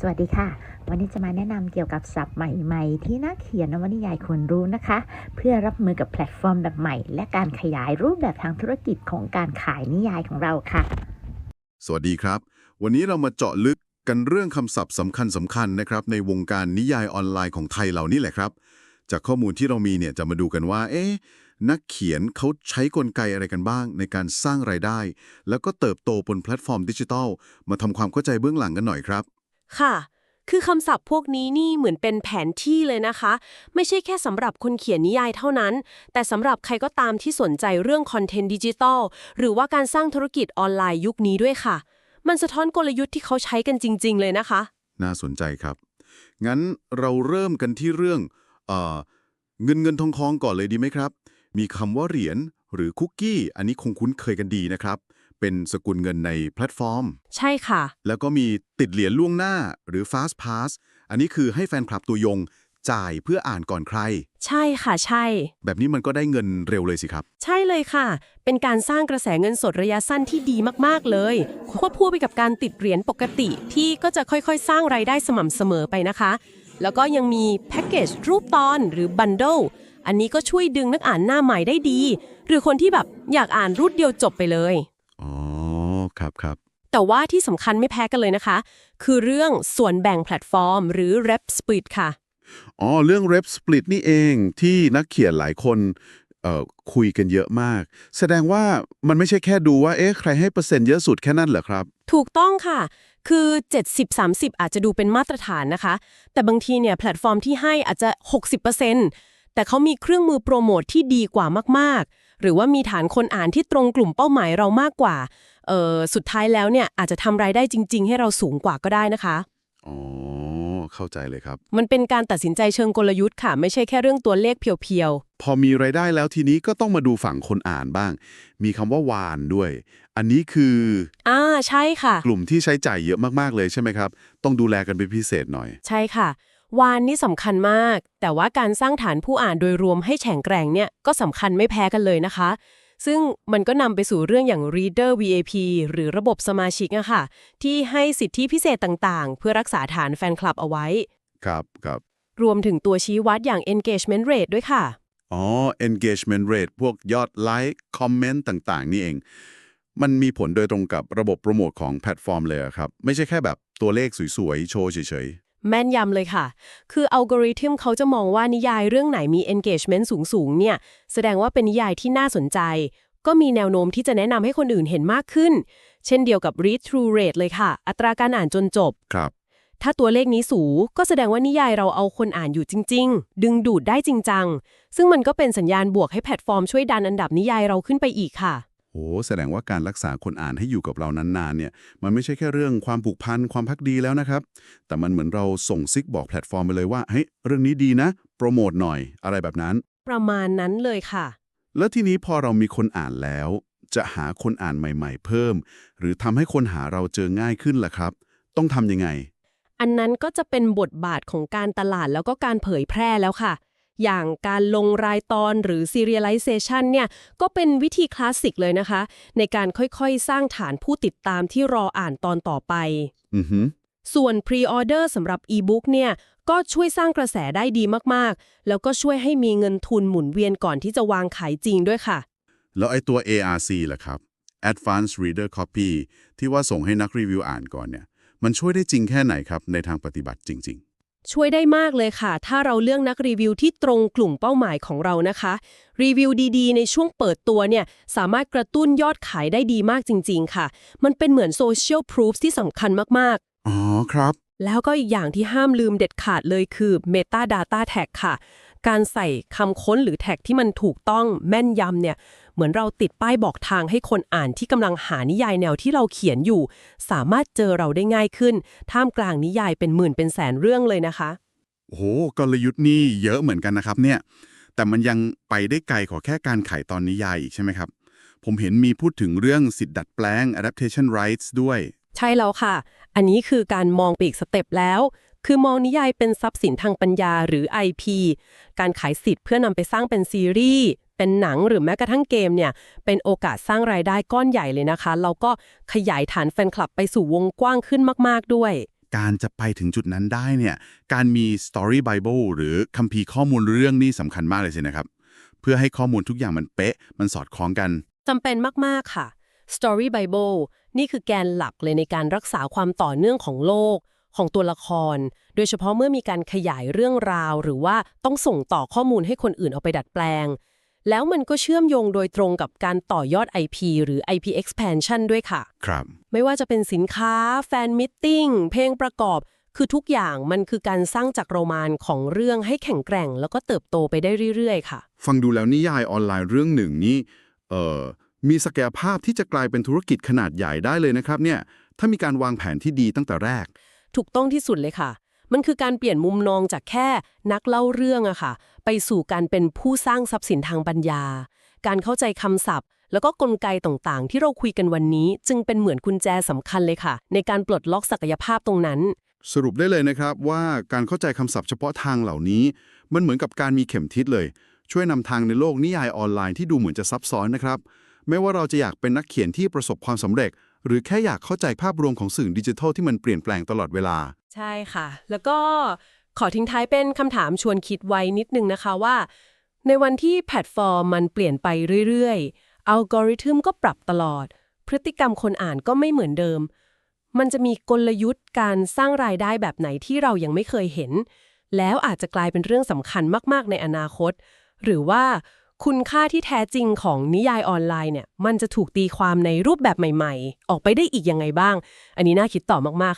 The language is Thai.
สวัสดีค่ะ วันนี้จะมาแนะนำเกี่ยวกับศัพท์ใหม่ๆ ที่นักเขียนนวนิยายควรรู้นะคะ เพื่อรับมือกับแพลตฟอร์มแบบใหม่ และการขยายรูปแบบทางธุรกิจของการขายนิยายของเราค่ะ สวัสดีครับ วันนี้เรามาเจาะลึกกันเรื่องคำศัพท์สำคัญสำคัญนะครับ ในวงการนิยายออนไลน์ของไทยเรานี่แหละครับ จากข้อมูลที่เรามีเนี่ยจะมาดูกันว่า เอ๊ะนักเขียนเขาใช้กลไกอะไรกันบ้าง ในการสร้างรายได้ แล้วก็เติบโตบนแพลตฟอร์มดิจิทัลมาทำความเข้าใจเบื้องหลังกันหน่อยครับ ค่ะ คือคำศัพท์พวกนี้นี่เหมือนเป็นแผนที่เลยนะคะ ไม่ใช่แค่สำหรับคนเขียนนิยายเท่านั้น แต่สำหรับใครก็ตามที่สนใจเรื่องคอนเทนต์ดิจิทัลหรือว่าการสร้างธุรกิจออนไลน์ยุคนี้ด้วยค่ะ มันสะท้อนกลยุทธ์ที่เขาใช้กันจริง ๆ เลยนะคะ น่าสนใจครับ งั้นเราเริ่มกันที่เรื่องเอ่อเงินเงินทองทองก่อนเลยดีไหมครับ มีคำว่าเหรียญหรือคุกกี้ อันนี้คงคุ้นเคยกันดีนะครับ เป็นสกุลเงินในแพลตฟอร์ม ใช่ค่ะ แล้วก็มีติดเหรียญล่วงหน้าหรือ Fast Pass อันนี้คือให้แฟนคลับตัวยงจ่ายเพื่ออ่านก่อนใคร ใช่ค่ะใช่ แบบนี้มันก็ได้เงินเร็วเลยสิครับ ใช่เลยค่ะ เป็นการสร้างกระแสเงินสดระยะสั้นที่ดีมากๆเลย ควบคู่ไปกับการติดเหรียญปกติที่ก็จะค่อยๆ สร้างรายได้สม่ำเสมอไปนะคะ แล้วก็ยังมีแพ็กเกจรูปตอนหรือบันเดิลอันนี้ก็ช่วยดึงนักอ่านหน้าใหม่ได้ดี หรือคนที่แบบอยากอ่านรูดเดียวจบไปเลยอ๋อ ครับครับแต่ว่าที่สำคัญไม่แพ้กันเลยนะคะ คือเรื่องส่วนแบ่งแพลตฟอร์ม หรือ Rep Split ค่ะอ๋อเรื่อง Rep Split นี่เองที่นักเขียนหลายคนเอ่อคุยกันเยอะมาก แสดงว่ามันไม่ใช่แค่ดูว่าเอ๊ะใครให้เปอร์เซ็นต์เยอะสุดแค่นั้นเหรอครับ ถูกต้องค่ะคือ 70-30 อาจจะดูเป็นมาตรฐานนะคะ แต่บางทีเนี่ยแพลตฟอร์มที่ให้อาจจะ 60%แต่เขามีเครื่องมือโปรโมทที่ดีกว่ามากๆ หรือว่ามีฐานคนอ่านที่ตรงกลุ่มเป้าหมายเรามากกว่าเออสุดท้ายแล้วเนี่ยอาจจะทำรายได้จริง ๆ ให้เราสูงกว่าก็ได้นะคะอ๋อเข้าใจเลยครับ มันเป็นการตัดสินใจเชิงกลยุทธ์ค่ะ ไม่ใช่แค่เรื่องตัวเลขเพียวพอมีรายได้แล้วทีนี้ก็ต้องมาดูฝั่งคนอ่านบ้าง มีคำว่าวานด้วย อันนี้คือๆอ่าใช่ค่ะ กลุ่มที่ใช้จ่ายเยอะมากๆเลยใช่ไหมครับ ต้องดูแลกันเป็นพิเศษหน่อย ใช่ค่ะ วานนี่สำคัญมาก แต่ว่าการสร้างฐานผู้อ่านโดยรวมให้แข็งแกร่งเนี่ยก็สำคัญไม่แพ้กันเลยนะคะ ซึ่งมันก็นำไปสู่เรื่องอย่าง Reader VIP หรือระบบสมาชิกอะค่ะ ที่ให้สิทธิพิเศษต่างๆ เพื่อรักษาฐานแฟนคลับเอาไว้ ครับครับรวมถึงตัวชี้วัดอย่าง engagement rate ด้วยค่ะ อ๋อ engagement rate พวกยอดไลค์คอมเมนต์ต่างๆ นี่เอง มันมีผลโดยตรงกับระบบโปรโมทของแพลตฟอร์มเลยอะครับ ไม่ใช่แค่แบบตัวเลขสวยๆ โชว์เฉย แม่นยำเลยค่ะ คืออัลกอริทึมเขาจะมองว่านิยายเรื่องไหนมี engagement สูงๆ เนี่ย แสดงว่าเป็นนิยายที่น่าสนใจ ก็มีแนวโน้มที่จะแนะนำให้คนอื่นเห็นมากขึ้น เช่นเดียวกับ read through rate เลยค่ะ อัตราการอ่านจนจบๆครับ ถ้าตัวเลขนี้สูงก็แสดงว่านิยายเราเอาคนอ่านอยู่จริง ๆ ดึงดูดได้จริงจัง ซึ่งมันก็เป็นสัญญาณบวกให้แพลตฟอร์มช่วยดันอันดับนิยายเราขึ้นไปอีกค่ะโอ้ แสดงว่าการรักษาคนอ่านให้อยู่กับเรานานๆเนี่ย มันไม่ใช่แค่เรื่องความผูกพันความพักดีแล้วนะครับ แต่มันเหมือนเราส่งซิกบอกแพลตฟอร์มไปเลยว่าเฮ้ยเรื่องนี้ดีนะ โปรโมทหน่อยอะไรแบบนั้น ประมาณนั้นเลยค่ะ แล้วทีนี้พอเรามีคนอ่านแล้ว จะหาคนอ่านใหม่ ๆ เพิ่ม หรือทำให้คนหาเราเจอง่ายขึ้นล่ะครับ ต้องทำยังไง อันนั้นก็จะเป็นบทบาทของการตลาดแล้วก็การเผยแพร่แล้วค่ะ อย่างการลงรายตอนหรือ serialization เนี่ยก็เป็นวิธีคลาสสิกเลยนะคะ ในการค่อยๆ สร้างฐานผู้ติดตามที่รออ่านตอนต่อไป อือฮึส่วน pre-order สำหรับ e-book เนี่ยก็ช่วยสร้างกระแสได้ดีมากๆ แล้วก็ช่วยให้มีเงินทุนหมุนเวียนก่อนที่จะวางขายจริงด้วยค่ะ แล้วไอ้ตัว ARC ล่ะครับ Advanced Reader Copy ที่ว่าส่งให้นักรีวิวอ่านก่อนเนี่ย มันช่วยได้จริงแค่ไหนครับในทางปฏิบัติจริง ช่วยได้มากเลยค่ะ ถ้าเราเลือกนักรีวิวที่ตรงกลุ่มเป้าหมายของเรานะคะ รีวิวดีๆ ในช่วงเปิดตัวเนี่ย สามารถกระตุ้นยอดขายได้ดีมากจริง ๆ ค่ะ มันเป็นเหมือนโซเชียลพรูฟที่สำคัญมากๆ อ๋อครับๆแล้วก็อีกอย่างที่ห้ามลืมเด็ดขาดเลยคือ Meta Data Tag ค่ะ การใส่คำค้นหรือแท็กที่มันถูกต้องแม่นยำเนี่ย เหมือนเราติดป้ายบอกทางให้คนอ่านที่กำลังหานิยายแนวที่เราเขียนอยู่ สามารถเจอเราได้ง่ายขึ้น ท่ามกลางนิยายเป็นหมื่นเป็นแสนเรื่องเลยนะคะโอ้โหกลยุทธ์นี่เยอะเหมือนกันนะครับเนี่ย แต่มันยังไปได้ไกลขอแค่การขายตอนนิยายอีกใช่ไหมครับ ผมเห็นมีพูดถึงเรื่องสิทธิ์ดัดแปลง adaptation rights ด้วย ใช่แล้วค่ะ อันนี้คือการมองไปอีกสเต็ปแล้ว คือมองนิยายเป็นทรัพย์สินทางปัญญาหรือ IP การขายสิทธิ์เพื่อนำไปสร้างเป็นซีรีส์ เป็นหนังหรือแม้กระทั่งเกมเนี่ย เป็นโอกาสสร้างรายได้ก้อนใหญ่เลยนะคะเราก็ขยายฐานแฟนคลับไปสู่วงกว้างขึ้นมากๆด้วย การจะไปถึงจุดนั้นได้เนี่ย การมี Story Bible หรือคัมภีร์ข้อมูลเรื่องนี้สำคัญมากเลยสินะครับ เพื่อให้ข้อมูลทุกอย่างมันเป๊ะ มันสอดคล้องกันจำเป็นมากๆค่ะ Story Bible นี่คือแกนหลักเลยในการรักษาความต่อเนื่องของโลก ของตัวละคร โดยเฉพาะเมื่อมีการขยายเรื่องราว หรือว่าต้องส่งต่อข้อมูลให้คนอื่นเอาไปดัดแปลง แล้วมันก็เชื่อมโยงโดยตรงกับการต่อยอด IP หรือ IP expansion ด้วยค่ะ ครับ ไม่ว่าจะเป็นสินค้า แฟนมิทติ้งเพลงประกอบ คือทุกอย่างมันคือการสร้างจักรวาลของเรื่องให้แข็งแกร่ง แล้วก็เติบโตไปได้เรื่อยๆ ค่ะ ฟังดูแล้วนิยายออนไลน์เรื่องหนึ่งนี่เอ่อมีศักยภาพที่จะกลายเป็นธุรกิจขนาดใหญ่ได้เลยนะครับเนี่ยถ้ามีการวางแผนที่ดีตั้งแต่แรก ถูกต้องที่สุดเลยค่ะ มันคือการเปลี่ยนมุมมองจากแค่นักเล่าเรื่องอะค่ะ ไปสู่การเป็นผู้สร้างทรัพย์สินทางปัญญา การเข้าใจคำศัพท์ แล้วก็กลไกต่างๆ ที่เราคุยกันวันนี้ จึงเป็นเหมือนกุญแจสำคัญเลยค่ะ ในการปลดล็อกศักยภาพตรงนั้น สรุปได้เลยนะครับว่าการเข้าใจคำศัพท์เฉพาะทางเหล่านี้ มันเหมือนกับการมีเข็มทิศเลย ช่วยนำทางในโลกนิยายออนไลน์ที่ดูเหมือนจะซับซ้อนนะครับ ไม่ว่าเราจะอยากเป็นนักเขียนที่ประสบความสำเร็จหรือแค่อยากเข้าใจภาพรวมของสื่อดิจิทัลที่มันเปลี่ยนแปลงตลอดเวลา ใช่ค่ะ แล้วก็ขอทิ้งท้ายเป็นคำถามชวนคิดไว้นิดนึงนะคะว่า ในวันที่แพลตฟอร์มมันเปลี่ยนไปเรื่อยๆ อัลกอริทึมก็ปรับตลอด พฤติกรรมคนอ่านก็ไม่เหมือนเดิม มันจะมีกลยุทธ์การสร้างรายได้แบบไหนที่เรายังไม่เคยเห็น แล้วอาจจะกลายเป็นเรื่องสำคัญมากๆ ในอนาคต หรือว่า คุณค่าที่แท้จริงของนิยายออนไลน์เนี่ย มันจะถูกตีความในรูปแบบใหม่ ๆ ออกไปได้อีกยังไงบ้าง อันนี้น่าคิดต่อมากๆ